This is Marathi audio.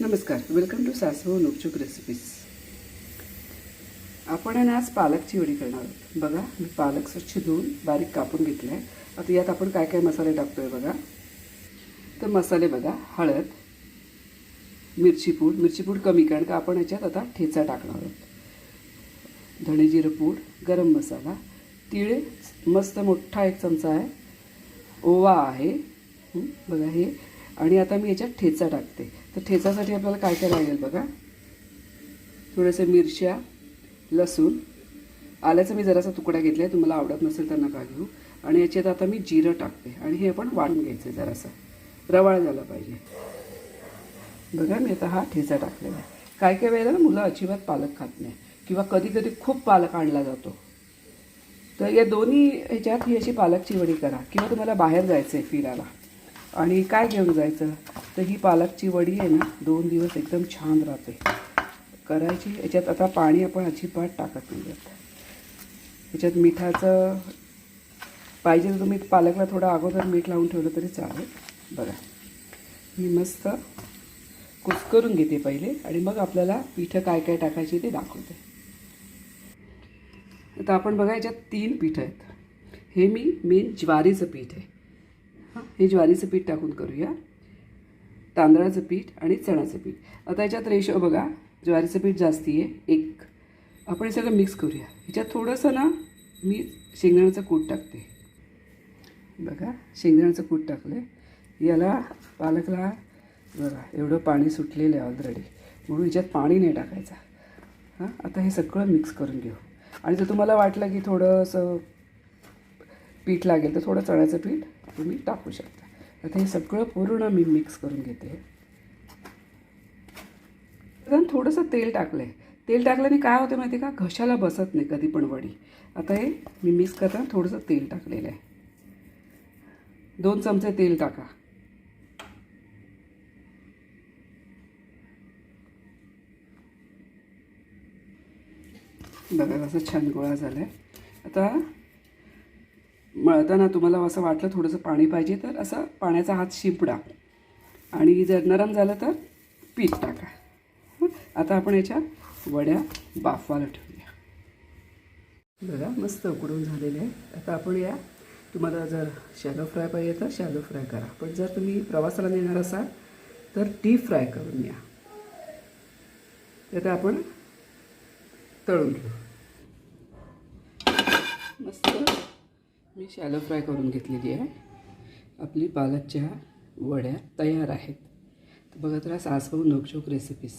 नमस्कार वेलकम टू सासवू नुकचूक रेसिपीज आपण आहे ना आज पालकची वडी करणार आहोत. बघा मी पालक स्वच्छ धुवून बारीक कापून घेतला आहे आता यात आपण काय काय मसाले टाकतो आहे बघा. तर मसाले बघा हळद मिरची पूड. मिरची पूड कमी कारण का आपण याच्यात आता ठेचा टाकणार आहोत. धणे जिरं पूड गरम मसाला. तिळ मस्त मोठा एक चमचा आहे. ओवा आहे. बघा हे. आणि आता मी याच्यात ठेचा टाकते. तर ठेचासाठी आपल्याला काय काय लागेल बघा? थोडंसं मिरच्या लसूण. आल्याचा मी जरासा तुकडा घेतला आहे तुम्हाला आवडत नसेल तर नका घेऊ. आणि याच्यात आता मी जिरं टाकते आणि हे आपण वाढून घ्यायचं जरासं. रवाळ झाला पाहिजे. बघा मी आता हा ठेचा टाकलेला आहे. काय काय वेळेला ना मुलं अजिबात पालक खात नाही किंवा कधी कधी खूप पालक आणला जातो. तर या दोन्ही ह्याच्यात ही अशी पालकची वडी करा किंवा तुम्हाला बाहेर जायचं आहे फिरायला. आणि काय घेऊन जायचं? तर ही पालकची वडी आहे ना दोन दिवस एकदम छान राहते. करायची याच्यात आता पाणी आपण अजिबात टाकत नाही याच्यात मिठाचं पाहिजे तर तुम्ही पालकला थोडं अगोदर मीठ लावून ठेवलं तरी चालेल. बघा. मी मस्त कुस्करून घेते पहिले आणि मग आपल्याला पिठं काय काय टाकायची ते दाखवते. आता आपण बघा याच्यात तीन पीठं आहेत. हे मी मेन ज्वारीचं पीठ आहे. हां हे ज्वारीचं पीठ टाकून करूया. तांदळाचं पीठ आणि चण्याचं पीठ. आता याच्यात रेशो बघा ज्वारीचं पीठ जास्ती आहे एक. आपण हे सगळं मिक्स करूया. ह्याच्यात थोडंसं ना मी शेंगदाण्याचं कूट टाकते. बघा शेंगदाण्याचं कूट टाकलं याला पालकला बघा एवढं पाणी सुटलेलं आहे ऑलरेडी म्हणून ह्याच्यात पाणी नाही टाकायचं. हां आता हे सगळं मिक्स करून घेऊ. आणि जर तुम्हाला वाटलं की थोडंसं पीठ लागेल तर थोडं चण्याचं पीठ तुम्ही टाकू शकता. आता हे सगळं पूर्ण मी मिक्स करून घेते. थोडंसं तेल टाकलं आहे तेल टाकल्याने काय होतं माहिती आहे का? घशाला बसत नाही कधी पण वडी. आता हे मी मिक्स करताना थोडंसं तेल टाकलेलं आहे. दोन चमचे तेल टाका. बघा कसं छान गोळा झाला आहे आता मळताना तुम्हाला असं वाटलं थोडंसं पाणी पाहिजे तर असं पाण्याचा हात शिंपडा. आणि जर नरम झालं तर पीठ टाका. आता आपण याच्या वड्या बाफवायला ठेवूया. बघा मस्त उकडून झालेले आहे आता आपण या तुम्हाला जर शॅलो फ्राय पाहिजे तर शॅलो फ्राय करा. पण जर तुम्ही प्रवासाला नेणार असाल तर डीप फ्राय करून या. आता आपण तळून घेऊ. मस्त मी शॅलो फ्राय करून घेतलेली आहे. आपली पालकच्या वड्या तयार आहेत. तर बघा तर सासभाऊ नोकचोक रेसिपीज